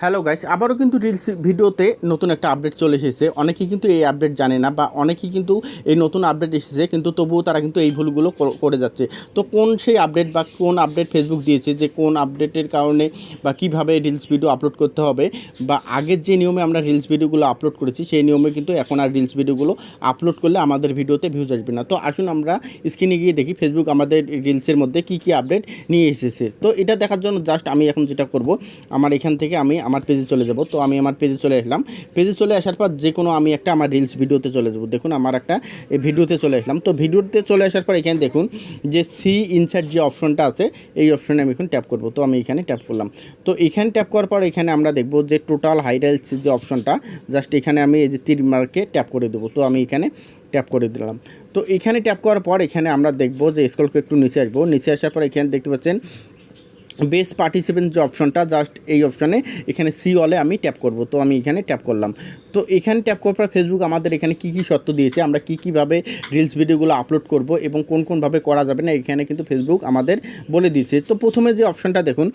Hello guys আবারও কিন্তু reels ভিডিওতে নতুন একটা আপডেট চলে এসেছে। অনেকেই কিন্তু এই আপডেট জানে না বা অনেকেই কিন্তু এই নতুন আপডেট এসেছে, কিন্তু তবুও তারা কিন্তু এই ভুলগুলো কর- যাচ্ছে। তো কোন সেই আপডেট বা কোন আপডেট ফেসবুক দিয়েছে, যে কোন আপডেটের কারণে বা কীভাবে রিলস ভিডিও আপলোড করতে হবে, বা আগের যে নিয়মে আমরা রিলস ভিডিওগুলো আপলোড করেছি, সেই নিয়মে কিন্তু এখন আর রিলস ভিডিওগুলো আপলোড করলে আমাদের ভিডিওতে ভিউজ আসবে না। তো আসুন আমরা স্ক্রিনে গিয়ে দেখি ফেসবুক আমাদের রিলসের মধ্যে কী কী আপডেট নিয়ে এসেছে। তো এটা দেখার জন্য জাস্ট আমি এখন যেটা করব, আমার এখান থেকে আমি আমার পেজে চলে যাব। তো আমি আমার পেজে চলে আসলাম। পেজে চলে আসার পর যে কোনো আমি একটা আমার রিলস ভিডিওতে চলে যাব। দেখুন আমার একটা এই ভিডিওতে চলে আসলাম। তো ভিডিওতে চলে আসার পর এখানে দেখুন যে সি ইনসার্ট যে অপশনটা আছে, এই অপশনে আমি এখন ট্যাপ করব। তো আমি এখানে ট্যাপ করলাম। তো এখানে ট্যাপ করার পর এখানে আমরা দেখব যে টোটাল হাইলাইটস যে অপশনটা জাস্ট এখানে আমি এই যে তীর মার্কে ট্যাপ করে দেবো। তো আমি এখানে ট্যাপ করে দিলাম। তো এখানে ট্যাপ করার পর এখানে আমরা দেখব যে স্কলকে একটু নিচে আসব। নিচে আসার পর এখানে দেখতে পাচ্ছেন বেস্ট পার্টিসিপেন্ট যে অপশনটা, জাস্ট এই অপশনে এখানে সি অলে আমি ট্যাপ করব। তো আমি এখানে ট্যাপ করলাম। তো এখানে ট্যাপ করার পর ফেসবুক আমাদের এখানে কী কী শর্ত দিয়েছে, আমরা কী কীভাবে রিলস ভিডিওগুলো আপলোড করব এবং কোন কোনভাবে করা যাবে না, এখানে কিন্তু ফেসবুক আমাদের বলে দিয়েছে। তো প্রথমে যে অপশনটা দেখুন,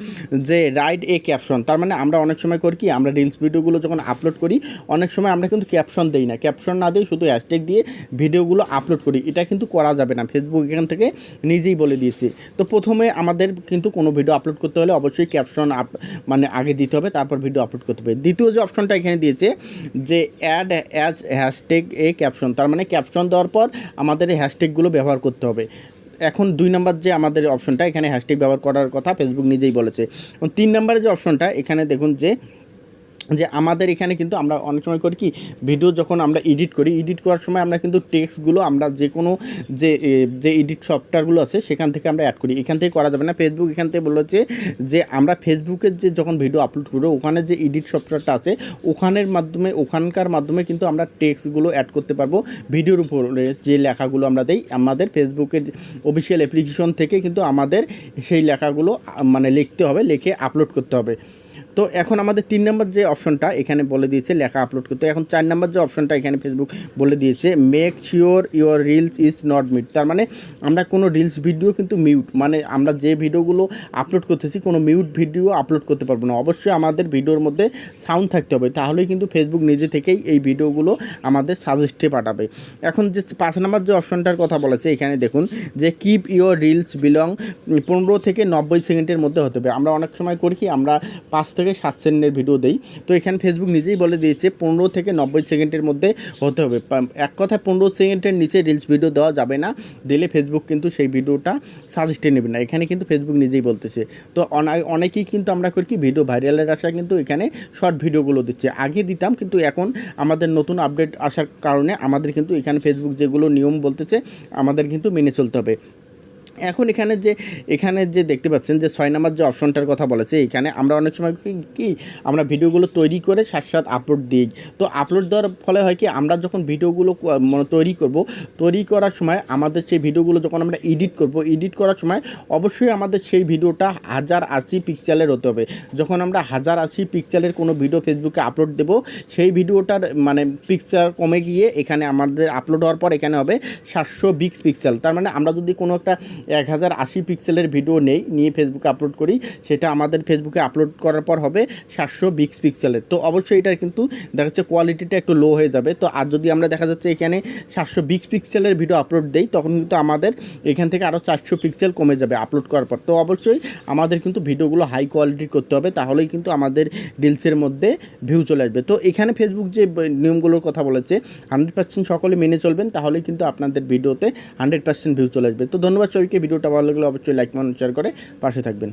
যে রাইট এ ক্যাপশন তার মানে আমরা অনেক সময় করি কি, আমরা রিলস ভিডিওগুলো যখন আপলোড করি, অনেক সময় আমরা কিন্তু ক্যাপশন দিই না। ক্যাপশন না দিই শুধু হ্যাশট্যাগ দিয়ে ভিডিওগুলো আপলোড করি, এটা কিন্তু করা যাবে না। ফেসবুক এখান থেকে নিজেই বলে দিয়েছে। তো প্রথমে আমাদের কিন্তু কোনো ভিডিও আপলোড করতে হলে অবশ্যই ক্যাপশন আপ মানে আগে দিতে হবে, তারপর ভিডিও আপলোড করতে হবে। দ্বিতীয় যে অপশনটা এখানে দিয়েছে যে add as hashtag a caption তার মানে ক্যাপশন দেওয়ার পর আমাদের এই হ্যাশট্যাগুলো ব্যবহার করতে হবে। এখন দুই নাম্বার যে আমাদের অপশনটা এখানে হ্যাশট্যাগ ব্যবহার করার কথা ফেসবুক নিজেই বলেছে। এবং তিন নাম্বারের যে অপশনটা এখানে দেখুন যে যে আমাদের এখানে কিন্তু আমরা অনেক সময় করি কি ভিডিও যখন আমরা এডিট করি এডিট করার সময় আমরা কিন্তু টেক্সটগুলো আমরা যে কোনো যে যে এডিট সফটওয়্যারগুলো আছে, সেখান থেকে আমরা অ্যাড করি। এখান থেকে করা যাবে না। ফেসবুক এখান থেকে বলেছে যে আমরা ফেসবুকের যে যখন ভিডিও আপলোড করব, ওখানে যে এডিট সফটওয়্যারটা আছে, ওখানের মাধ্যমে, ওখানকার মাধ্যমে কিন্তু আমরা টেক্সটগুলো অ্যাড করতে পারব। ভিডিওর উপরে যে লেখাগুলো আমরা দেই, আমাদের ফেসবুকের অফিসিয়াল অ্যাপ্লিকেশন থেকে কিন্তু আমাদের সেই লেখাগুলো মানে লিখতে হবে, লিখে আপলোড করতে হবে। তো এখন আমাদের তিন নম্বর যে অপশনটা এখানে বলে দিয়েছে, লেখা আপলোড করতে। এখন চার নাম্বার যে অপশনটা এখানে ফেসবুক বলে দিয়েছে make sure your reels is not mute তার মানে আমরা কোনো রিলস ভিডিও কিন্তু মিউট মানে আমরা যে ভিডিওগুলো আপলোড করতেছি, কোনো মিউট ভিডিও আপলোড করতে পারব না। অবশ্যই আমাদের ভিডিওর মধ্যে সাউন্ড থাকতে হবে, তাহলেই কিন্তু ফেসবুক নিজে থেকেই এই ভিডিওগুলো আমাদের সাজেস্টে পাঠাবে। এখন যে পাঁচ নাম্বার যে অপশনটার কথা বলেছে, এখানে দেখুন যে কিপ ইউর রিলস বিলং পনেরো থেকে নব্বই সেকেন্ডের মধ্যে হতে হবে। আমরা অনেক সময় করি কি, আমরা পাঁচ থেকে সাত সেকেন্ডের ভিডিও দেই। তো এখানে ফেসবুক নিজেই বলে দিয়েছে পনেরো থেকে নব্বই সেকেন্ডের মধ্যে হতে হবে। এক কথায় পনেরো সেকেন্ডের নিচে রিলস ভিডিও দেওয়া যাবে না। দিলে ফেসবুক কিন্তু সেই ভিডিওটা সাজেস্টে নেবে না। এখানে কিন্তু ফেসবুক নিজেই বলতেছে। তো অনে- অনেকেই কিন্তু আমরা করি কি ভিডিও ভাইরালের আশায় কিন্তু এখানে শর্ট ভিডিওগুলো দিচ্ছে। আগে দিতাম কিন্তু এখন আমাদের নতুন আপডেট আসার কারণে আমাদের কিন্তু এখানে ফেসবুক যেগুলো নিয়ম বলতেছে, আমাদের কিন্তু মেনে চলতে হবে। এখন এখানে যে এখানে যে দেখতে পাচ্ছেন যে ছয় নম্বর যে অপশনটার কথা বলেছে, এখানে আমরা অনেক সময় কি আমরা ভিডিওগুলো তৈরি করে সাথে সাথে আপলোড দিই। তো আপলোড দেওয়ার ফলে হয় কি, আমরা যখন ভিডিওগুলো মানে তৈরি করব, তৈরি করার সময় আমাদের সেই ভিডিওগুলো যখন আমরা এডিট করব এডিট করার সময় অবশ্যই আমাদের সেই ভিডিওটা হাজার আশি পিক্সেলের হতে হবে। যখন আমরা হাজার আশি পিক্সেলের কোনো ভিডিও ফেসবুকে আপলোড দেব, সেই ভিডিওটার মানে পিকচার কমে গিয়ে এখানে আমাদের আপলোড হওয়ার পর এখানে হবে সাতশো বিক্স পিক্সেল তার মানে আমরা যদি কোনো একটা এক হাজার আশি পিক্সেলের ভিডিও নেই, নিয়ে ফেসবুকে আপলোড করি। সেটা আমাদের ফেসবুকে আপলোড করার পর হবে সাতশো বিক্স পিক্সেলের তো অবশ্যই এটার কিন্তু দেখা যাচ্ছে কোয়ালিটিটা একটু লো হয়ে যাবে। তো আর যদি আমরা দেখা যাচ্ছে এখানে সাতশো বিক্স পিক্সেলের ভিডিও আপলোড দেই, তখন কিন্তু আমাদের এখান থেকে আরও চারশো পিক্সেল কমে যাবে আপলোড করার পর। তো অবশ্যই আমাদের কিন্তু ভিডিওগুলো হাই কোয়ালিটির করতে হবে, তাহলেই কিন্তু আমাদের রিলসের মধ্যে ভিউ চলে আসবে। তো এখানে ফেসবুক যে নিয়মগুলোর কথা বলেছে হান্ড্রেড পার্সেন্ট সকলে মেনে চলবেন, তাহলেই কিন্তু আপনাদের ভিডিওতে হান্ড্রেড পার্সেন্ট ভিউ চলে আসবে। তো ধন্যবাদ সবাইকে ভিডিওটা ভালো লাগলে অবশ্যই লাইক শেয়ার করে পাশে থাকবেন।